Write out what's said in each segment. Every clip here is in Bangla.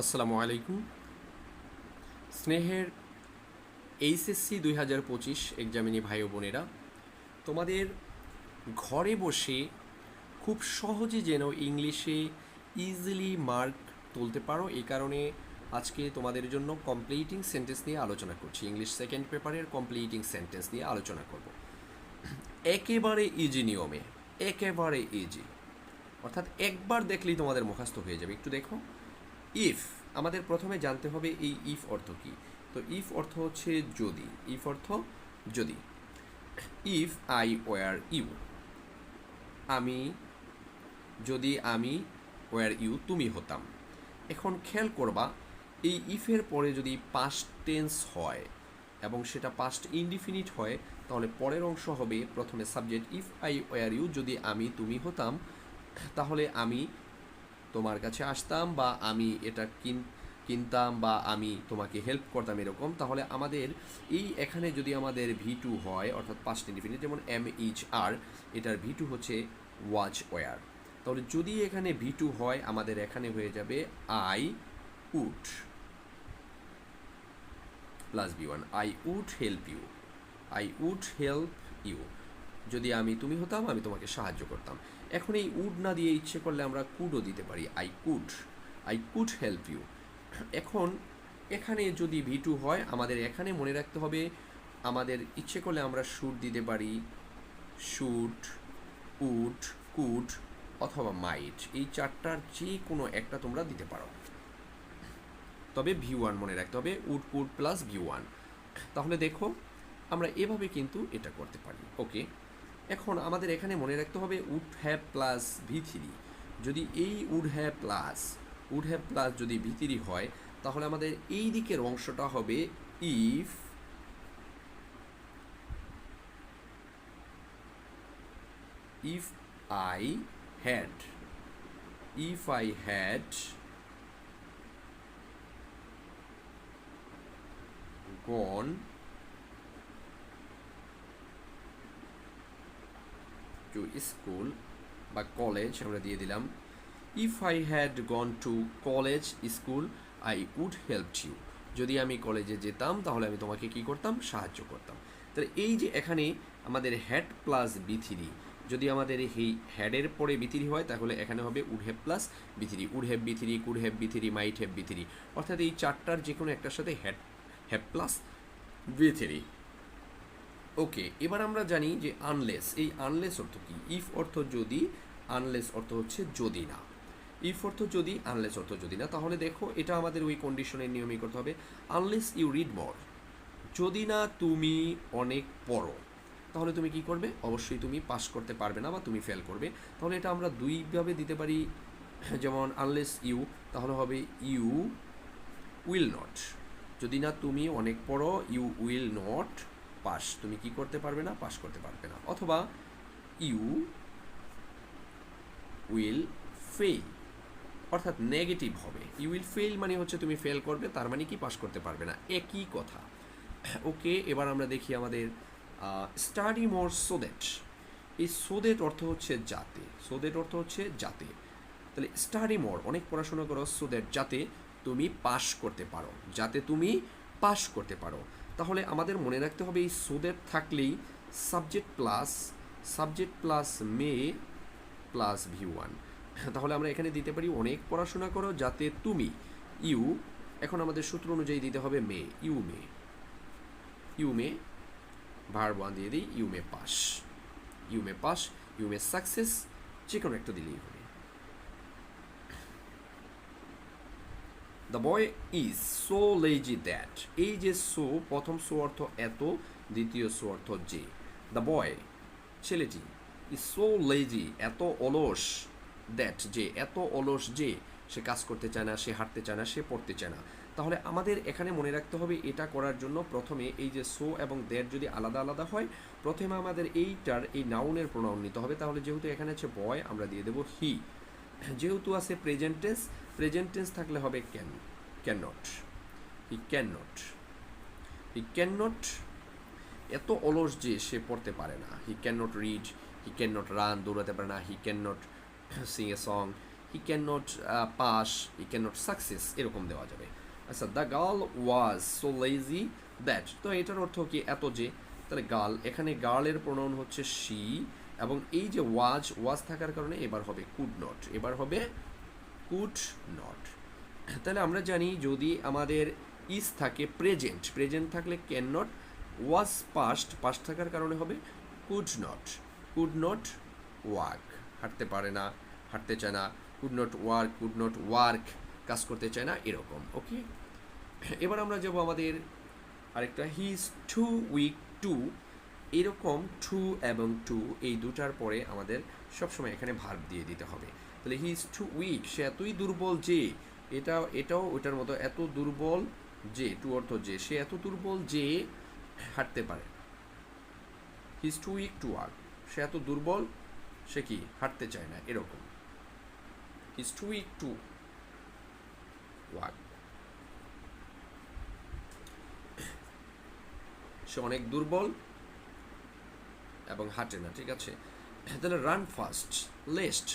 আসসালামু আলাইকুম। স্নেহের এইচএসসি দুই হাজার পঁচিশ এক্সামিনি ভাই বোনেরা, তোমাদের ঘরে বসে খুব সহজে যেন ইংলিশে ইজিলি মার্ক তুলতে পারো। এই কারণে আজকে তোমাদের জন্য কমপ্লিটিং সেন্টেন্স নিয়ে আলোচনা করছি। ইংলিশ সেকেন্ড পেপারের কমপ্লিটিং সেন্টেন্স নিয়ে আলোচনা করব। একেবারে ইজি নিয়মে, একেবারে ইজি অর্থাৎ একবার দেখলেই তোমাদের মুখস্থ হয়ে যাবে। একটু দেখো। ইফ আমাদের প্রথমে জানতে হবে এই ইফ অর্থ কি। তো ইফ অর্থ হচ্ছে যদি। ইফ অর্থ যদি। ইফ আই ওয়ার ইউ আমি, যদি আমি ওয়ার ইউ তুমি হতাম। এখন খেয়াল করবা, এই ইফের পরে যদি পাস্ট টেন্স হয় এবং সেটা পাস্ট ইনডিফিনিট হয়, তাহলে পরের অংশ হবে প্রথমে subject if I were you যদি আমি, তুমি হতাম, তাহলে আমি তোমার কাছে আসতাম বা আমি এটা কিন, কিনতাম বা আমি তোমাকে হেল্প করতাম এরকম, তাহলে আমাদের এই এখানে যদি আমাদের ভি টু হয়, অর্থাৎ পাস্ট ইনডিফিনিট যেমন এম এইচ আর এটার ভি টু হচ্ছে ওয়াচ ওয়ার তাহলে যদি এখানে ভি টু হয়, আমাদের এখানে হয়ে যাবে I would plus V one I would help you I would help you যদি আমি তুমি হতাম, আমি তোমাকে সাহায্য করতাম। এখন এই উড না দিয়ে ইচ্ছে করলে আমরা কুডও দিতে পারি। I could I could help you এখন এখানে যদি ভি টু হয়, আমাদের এখানে মনে রাখতে হবে, আমাদের ইচ্ছে করলে আমরা শুট দিতে পারি। শুট উড কুড অথবা মাইট এই চারটার যে কোনো একটা তোমরা দিতে পারো। তবে ভি ওয়ান মনে রাখতে হবে would could plus V one তাহলে দেখো, আমরা এভাবে কিন্তু এটা করতে পারি। ওকে এখন আমাদের এখানে মনে রাখতে হবে would have plus V three যদি এই would have plus would have plus যদি ভি থ্রি হয়, তাহলে আমাদের এই দিকের অংশটা হবে if if I had if I had gone to school বা কলেজ আমরা দিয়ে দিলাম। If I had gone to college school I would help you যদি আমি কলেজে যেতাম, তাহলে আমি তোমাকে কি করতাম? সাহায্য করতাম। তাহলে এই যে এখানে আমাদের হ্যাড প্লাস বিথিরি, যদি আমাদের এই হ্যাডের পরে বিথিরি হয়, তাহলে এখানে হবে would have plus V three. Would have V three could have V three might have V three. অর্থাৎ এই চারটার যে কোনো একটার সাথে had have plus V three. Okay এবার আমরা জানি যে আনলেস এই আনলেস অর্থ কি? ইফ অর্থ যদি আনলেস অর্থ হচ্ছে যদি না। ইফ অর্থ যদি আনলেস অর্থ যদি না, তাহলে দেখো এটা আমাদের ওই কন্ডিশনের নিয়মই করতে হবে। আনলেস ইউ রিড মোর যদি না তুমি অনেক পড়ো, তাহলে তুমি কি করবে? অবশ্যই তুমি পাস করতে পারবে না বা তুমি ফেল করবে। তাহলে এটা আমরা দুইভাবে দিতে পারি। যেমন আনলেস ইউ তাহলে হবে ইউ উইল নট যদি না তুমি অনেক পড়ো ইউ উইল নট পাস। তুমি কি করতে পারবে না, পাস করতে পারবে না। অথবা ইউ উইল ফেল অর্থাৎ নেগেটিভ হবে। ইউ উইল ফেল মানে হচ্ছে তুমি ফেল করবে, তার মানে কি পাস করতে পারবে না। একই কথা। ওকে, এবার আমরা দেখি আমাদের স্টাডি মোর সোদেট এই সো সোদেট অর্থ হচ্ছে যাতে। সোদেট অর্থ হচ্ছে যাতে। তাহলে স্টাডি মোর অনেক পড়াশোনা করো সো সোদেট যাতে তুমি পাস করতে পারো। যাতে তুমি পাস করতে পারো। তাহলে আমাদের মনে রাখতে হবে এই সোদের থাকলেই subject plus subject plus may plus V one তাহলে আমরা এখানে দিতে পারি অনেক পড়াশোনা করো যাতে তুমি ইউ এখন আমাদের সূত্র অনুযায়ী দিতে হবে may you may you may ভার ওয়ান দিয়ে দিই you may pass you may pass you may success যে কোনো একটা দিলেই হবে। The boy is so lazy that এই যে সো, প্রথম সো অর্থ এত, দ্বিতীয় সো অর্থ যে। দ্য বয় ছেলেটি ইজ সো লেজি এত অলস দ্যাট যে, এত অলস যে, সে কাজ করতে চায় না, সে হাঁটতে চায় না, সে পড়তে চায় না। তাহলে আমাদের এখানে মনে রাখতে হবে এটা করার জন্য প্রথমে এই যে সো এবং দ্যাট যদি আলাদা আলাদা হয়, প্রথমে আমাদের এইটার, এই নাউনের প্রণাম নিতে হবে। তাহলে যেহেতু এখানে আছে বয় আমরা দিয়ে দেবো হি যেহেতু আছে প্রেজেন্ট টেন্স প্রেজেন্ট টেন্স থাকলে হবে can can not he can not he can not এত অলস যে সে পড়তে পারে না। He can not read he can not run দৌড়াতে পারে না। He can not sing a song he can not pass he can not success এরকম দেওয়া যাবে। আচ্ছা the girl was so lazy that তো এটার অর্থ কি এত যে? তাহলে গার্ল এখানে গার্লের প্রণয়ন হচ্ছে শি এবং এই যে ওয়াজ ওয়াজ থাকার কারণে এবার হবে কুড নট এবার হবে কুড নট তাহলে আমরা জানি যদি আমাদের ইস থাকে প্রেজেন্ট প্রেজেন্ট থাকলে can not was past past থাকার কারণে হবে could not could not work হাঁটতে পারে না, হাঁটতে চায় না could not work could not work কাজ করতে চায় না, এরকম ওকে এবার আমরা যাব আমাদের আরেকটা he is too weak to এরকম টু এবং টু এই দুটার পরে আমাদের সবসময় এখানে ভার্ব দিয়ে দিতে হবে। তাহলে হি ইজ টু উইক সে এতই দুর্বল যে, এটা, এটাও ওটার মতো এত দুর্বল যে টু অর্থ যে, সে এত দুর্বল যে, হাঁটতে পারে। He is too weak to work সে এত দুর্বল, সে কি, হাঁটতে চায় না, এরকম। He is too weak to work সে অনেক দুর্বল এবং হাঁটে না, ঠিক আছে? তাহলে run fast lest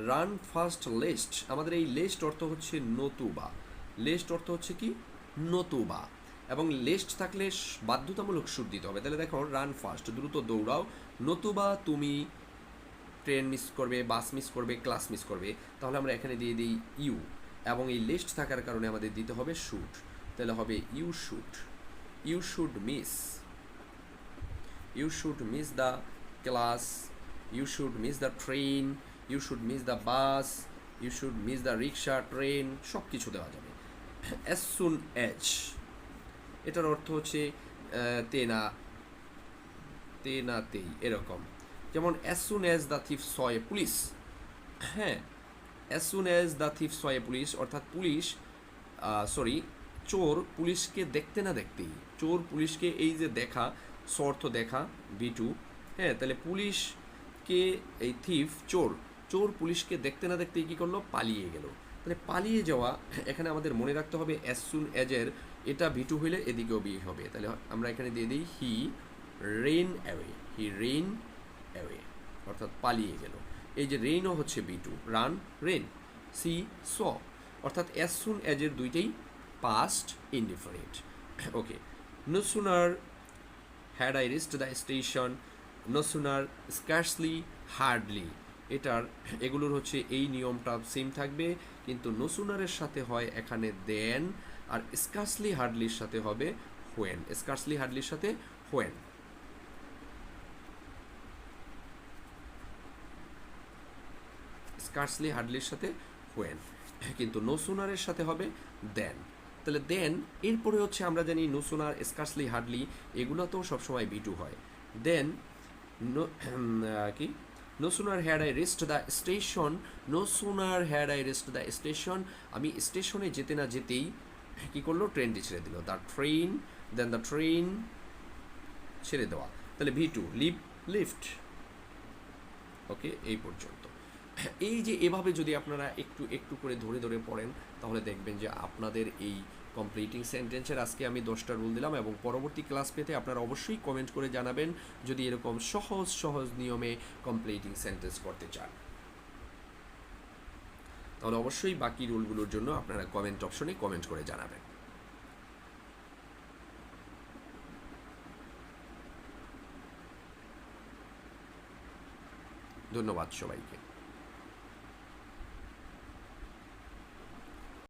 run fast lest আমাদের এই লেস্ট অর্থ হচ্ছে নতুবা। লেস্ট অর্থ হচ্ছে কি? নতুবা। এবং লেস্ট থাকলে বাধ্যতামূলক সুর দিতে হবে। তাহলে দেখো রান ফাস্ট দ্রুত দৌড়াও। নতুবা তুমি ট্রেন মিস করবে বাস মিস করবে ক্লাস মিস করবে। তাহলে আমরা এখানে দিয়ে দিই ইউ এবং এই লিস্ট থাকার কারণে আমাদের দিতে হবে শুট তাহলে হবে you should you should miss you should miss the class you should miss the train you should miss the bus you should miss the rickshaw train সব কিছু দেওয়া যাবে। অ্যাজ সুন অ্যাজ এটার অর্থ হচ্ছে তেনা। তেনাতেই, এরকম। যেমন as soon as the thief saw police হ্যাঁ as soon as the thief saw police অর্থাৎ পুলিশ সরি চোর পুলিশকে দেখতে না দেখতেই। চোর পুলিশকে এই যে দেখা সর্থ দেখা, বিটু। হ্যাঁ তাহলে পুলিশকে এই থিফ, চোর। চোর পুলিশকে দেখতে না দেখতেই কী করল? পালিয়ে গেল। তাহলে পালিয়ে যাওয়া এখানে আমাদের মনে রাখতে হবে অ্যাজ সুন অ্যাজের এটা ভিটু হইলে এদিকেও বিয়ে হবে। তাহলে আমরা এখানে দিয়ে দিই he ran away he ran away অর্থাৎ পালিয়ে গেল। এই যে রেইনও হচ্ছে B two run ran see saw অর্থাৎ অ্যাজ সুন অ্যাজের দুইটাই past indefinite okay no had I rest the station no sooner scarcely hardly এটার, এগুলোর হচ্ছে এই নিয়মটা সেম থাকবে, কিন্তু নো সুনারের সাথে হয় এখানে দেন আর স্কার্সলি হার্ডলির সাথে হবে হোয়েন স্কার্সলি হার্ডলির সাথে হোয়েন স্কার্সলি হার্ডলির সাথে হোয়েন কিন্তু নো সুনারের সাথে হবে দেন তাহলে দেন এরপরে হচ্ছে আমরা জানি নো সুনার স্কার্সলি হার্ডলি এগুলোতেও সবসময় বিটু হয়। দেন কি? No sooner had I reached the station no sooner had I reached the station. আমি স্টেশনে যেতে না যেতেই কি করল? ট্রেনটি ছেড়ে দিল। The train than the train ছেড়ে দেওয়া। তাহলে V two leave left okay এই পর্যন্ত। এই যে এভাবে যদি আপনারা একটু একটু করে ধরে ধরে পড়েন, তাহলে দেখবেন যে আপনাদের এই কমপ্লিটিং সেন্টেন্সের আজকে আমি দশটা রুল দিলাম এবং পরবর্তী ক্লাস পেতে আপনারা অবশ্যই কমেন্ট করে জানাবেন যদি এরকম সহজ সহজ নিয়মে কমপ্লিটিং সেন্টেন্স করতে চান। তাহলে অবশ্যই বাকি রুলগুলোর জন্য আপনারা কমেন্ট অপশনে কমেন্ট করে জানাবেন। ধন্যবাদ সবাইকে।